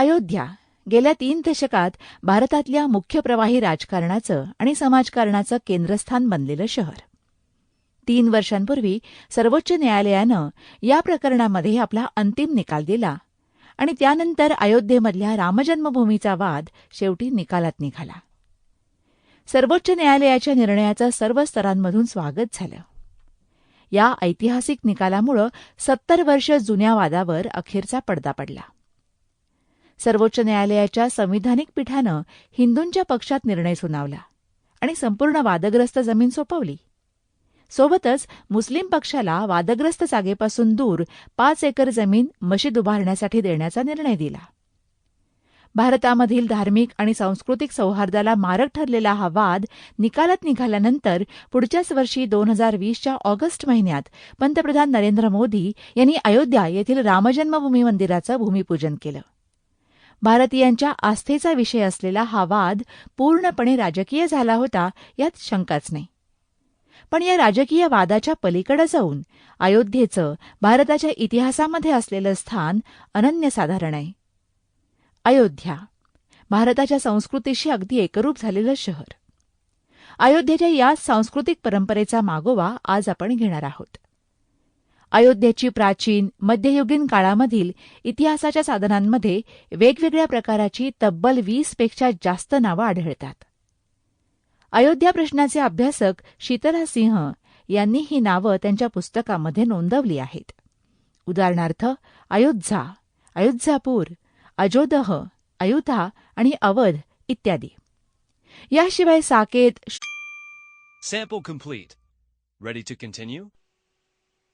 अयोध्या गेल्या तीन दशकात भारतातल्या मुख्य प्रवाही राजकारणाचं आणि समाजकारणाचं केंद्रस्थान बनलेलं शहर. तीन वर्षांपूर्वी सर्वोच्च न्यायालयानं या प्रकरणामध्ये आपला अंतिम निकाल दिला आणि त्यानंतर अयोध्येमधल्या रामजन्मभूमीचा वाद शेवटी निकालात निघाला. सर्वोच्च न्यायालयाच्या निर्णयाचं सर्व स्तरांमधून स्वागत झालं. या ऐतिहासिक निकालामुळं सत्तर वर्ष जुन्या वादावर अखेरचा पडदा पडला. सर्वोच्च न्यायालयाच्या संविधानिक पीठानं हिंदूंच्या पक्षात निर्णय सुनावला आणि संपूर्ण वादग्रस्त जमीन सोपवली. सोबतच मुस्लिम पक्षाला वादग्रस्त जागेपासून दूर पाच एकर जमीन मशीद उभारण्यासाठी देण्याचा निर्णय दिला. भारतामधील धार्मिक आणि सांस्कृतिक सौहार्दाला मारक ठरलेला हा वाद निकालात निघाल्यानंतर पुढच्याच वर्षी दोन हजार वीसच्या ऑगस्ट महिन्यात पंतप्रधान नरेंद्र मोदी यांनी अयोध्या येथील रामजन्मभूमी मंदिराचं भूमिपूजन केलं. भारतीयांच्या आस्थेचा विषय असलेला हा वाद पूर्णपणे राजकीय झाला होता यात शंकाच नाही. पण या राजकीय वादाच्या पलीकडे जाऊन अयोध्येचं भारताच्या इतिहासामध्ये असलेलं स्थान अनन्यसाधारण आहे. अयोध्या भारताच्या संस्कृतीशी अगदी एकरूप झालेलं शहर. अयोध्येच्या या सांस्कृतिक परंपरेचा मागोवा आज आपण घेणार आहोत. अयोध्येची प्राचीन मध्ययुगीन काळामधील इतिहासाच्या साधनांमध्ये वेगवेगळ्या प्रकाराची तब्बल वीसपेक्षा जास्त नावं आढळतात अयोध्या प्रश्नाचे अभ्यासक शीतला सिंह यांनी ही नावं त्यांच्या पुस्तकामध्ये नोंदवली आहेत उदाहरणार्थ अयोध्या अयोध्यापूर अजोदह अयुधा आणि अवध इत्यादी याशिवाय Saket Sample complete. Ready to continue?